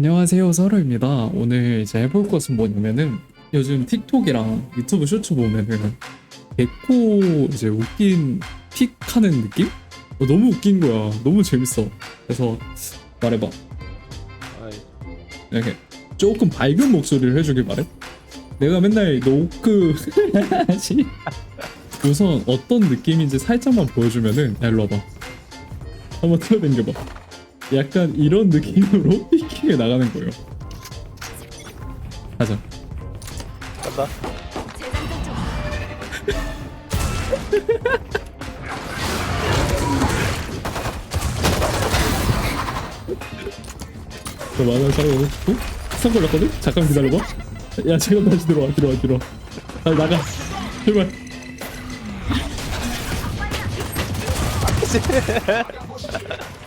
안녕하세요 서로입니다. 오늘 이제 해볼 것은 뭐냐면은 요즘 틱톡이랑 유튜브 쇼츠 보면은 개코 이제 웃긴 픽 하는 느낌? 어, 너무 웃긴 거야. 너무 재밌어. 그래서 말해봐. 이렇게 조금 밝은 목소리를 해주길 바래. 내가 맨날 노크 하지. 우선 어떤 느낌인지 살짝만 보여주면은 야 일로 와봐. 한번 틀어당겨봐. 약간 이런 느낌으로 피킹에 나가는 거예요. 가자. 간다. 너 만원 사고 어? 선 걸렸거든? 잠깐 기다려봐. 야 지금 다시 들어와 들어와 들어와. 아 나가. 제발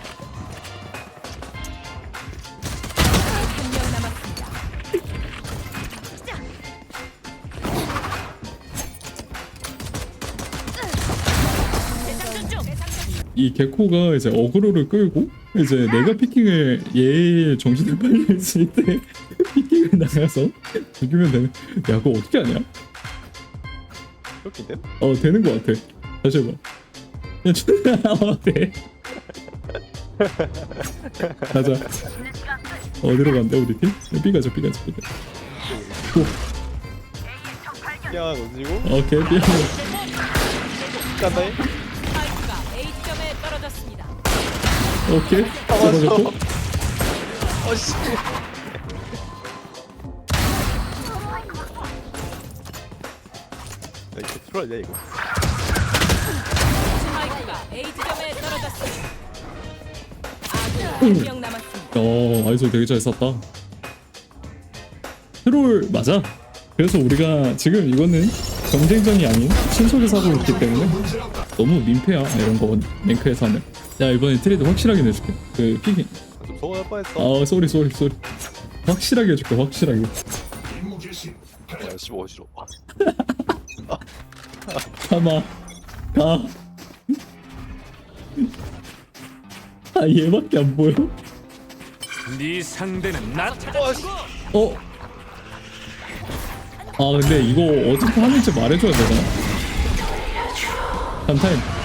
이 개코가 이제 어그로를 끌고 이제 내가 피킹을 얘 정신을 빨리 했을 때 피킹을 나가서 죽이면 되는 야 그거 어떻게 하냐? 그렇게 된? 어 되는 거 같아 다시 해봐 어 돼. 가자 어디로 간대 우리 팀? 야, B 가자 B 가자 B 가자 야, 던지고 오케이 B 간다. 스 오케이 아. 잡아줬고 어씨. 야, 이거 트롤이야 이거. 스파이크가 A 지점에 떨어졌습니다. 아군이 한명 남았습니다. 어 아이솔 되게 잘 썼다 트롤 맞아 그래서 우리가 지금 이거는 경쟁전이 아닌 신속에서 하고 있기 때문에 너무 민폐야 이런 거 랭크에서 하면 야 이번에 트레이드 확실하게 내줄게 그 피킹 좀 서운할 뻔했어. 아 쏘리 쏘리 쏘리 확실하게 해줄게 확실하게 야, 15 싫어. 가마 가 아, 얘밖에 안 보여? 네 상대는 나 어? 아, 근데 이거 어떻게 하는지 말해줘야 되나? 한 타임.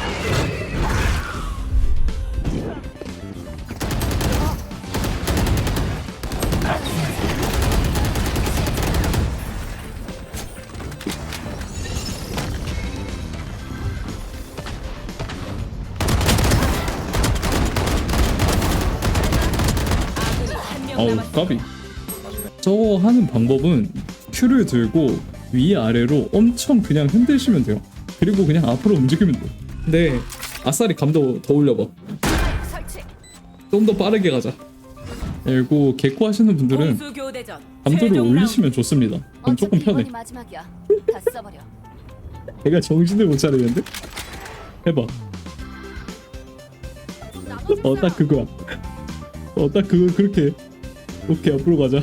까비. 저거 하는 방법은 큐를 들고 위아래로 엄청 그냥 흔드시면 돼요. 그리고 그냥 앞으로 움직이면 돼요. 근데 아싸리 감도 더 올려봐. 좀 더 빠르게 가자. 그리고 개코 하시는 분들은. 감도를 올리시면 좋습니다. 그럼 조금 편해. 걔가 정신을 못 차리는데? 해봐. 어, 딱 그거야. 어, 딱 그거 그렇게. 오케이, 앞으로 가자.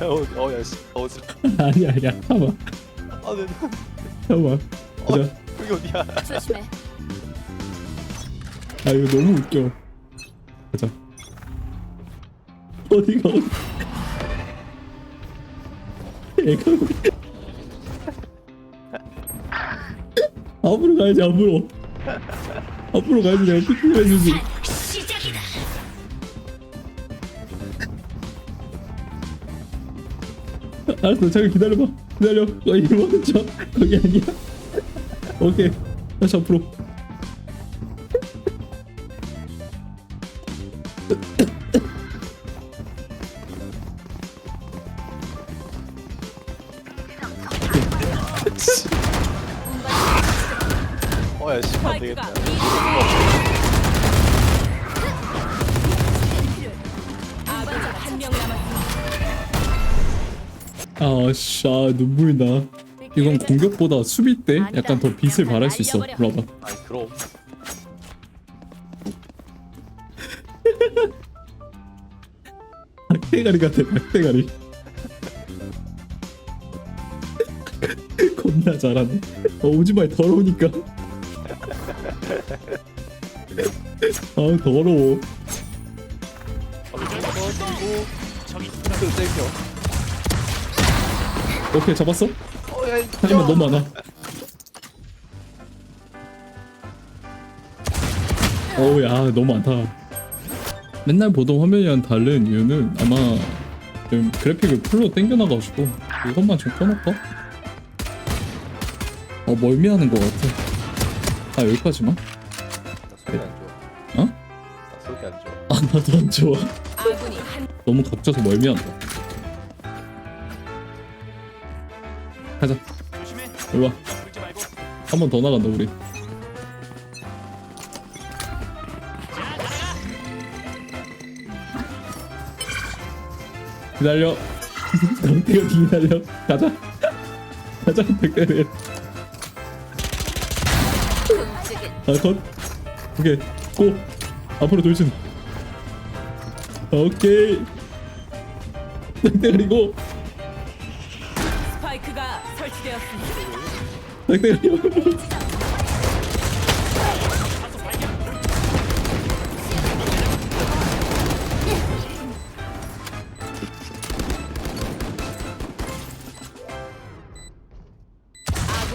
어, 어, 야, 씨, 어, 씨. 아니야, 아니야. 참아. 아, 네, 참아. 가자. 여기 어디야? 조심해. 아, 이거 너무 웃겨. 가자. 어디가, 어디. 애가 어디. 앞으로 가야지, 앞으로. 앞으로 가야지, 내가 피킹 해주지. 알았어 잠깐 기다려봐. 기다려. 어 이거 먼저 거기 아니야? 오케이. 다시 앞으로. 어, 야, 씨, 안 되겠다. 아씨 아 눈물 나 이건 공격보다 수비 때 약간 더 빛을 발할 수 있어 와봐 아니, 그럼. 닭대가리 같아 닭대가리 겁나 잘하네 어 오지마 더러우니까 아 더러워 어, 그리고 저기 또 땡겨 오케이 잡았어? 어야 하지만 너무 많아 어우 야 너무 많다 맨날 보던 화면이랑 다른 이유는 아마 좀 그래픽을 풀로 당겨놔가지고 이것만 좀 켜놓을까? 어 멀미하는 것 같아 아 여기까지만? 나 속이 안 좋아 어? 나 속이 안 좋아 아 나도 안 좋아 너무 겹쳐서 멀미한다 가자. 일로와. 한 번 더 나간다 우리. 기다려. 덕대가 기다려. 가자. 가자 끔찍은 아컷. 오케이. 고. 앞으로 돌진. 오케이. 덕대가리고 스파이크가 설치되었습니다.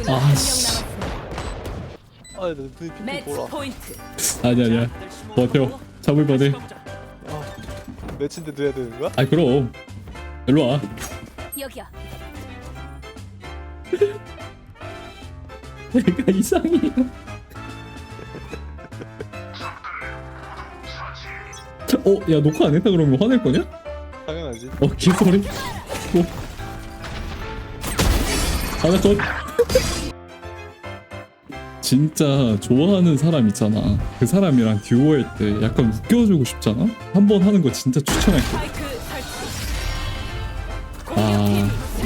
아, 한명. 남았습니다. 눈이 매치 돌아 포인트. 아니 아니야 버텨 잡을 뻔해 매치인데 돼야 되는 거야? 아 그럼 일로 와 여기요. 내가 이상해 어? 야 녹화 안 했다 그러면 화낼 거냐? 당연하지 어 개소리 어. 하나 컷 진짜 좋아하는 사람 있잖아 그 사람이랑 듀오할 때 약간 웃겨주고 싶잖아? 한 번 하는 거 진짜 추천할게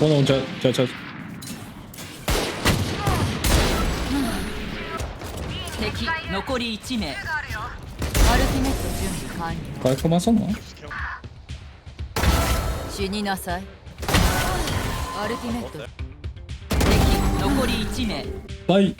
このちゃちゃちゃ。敵残り1名。アルティメット準備完了。かいこまそんの？死になさい。アルティメット。敵残り1名。バイ。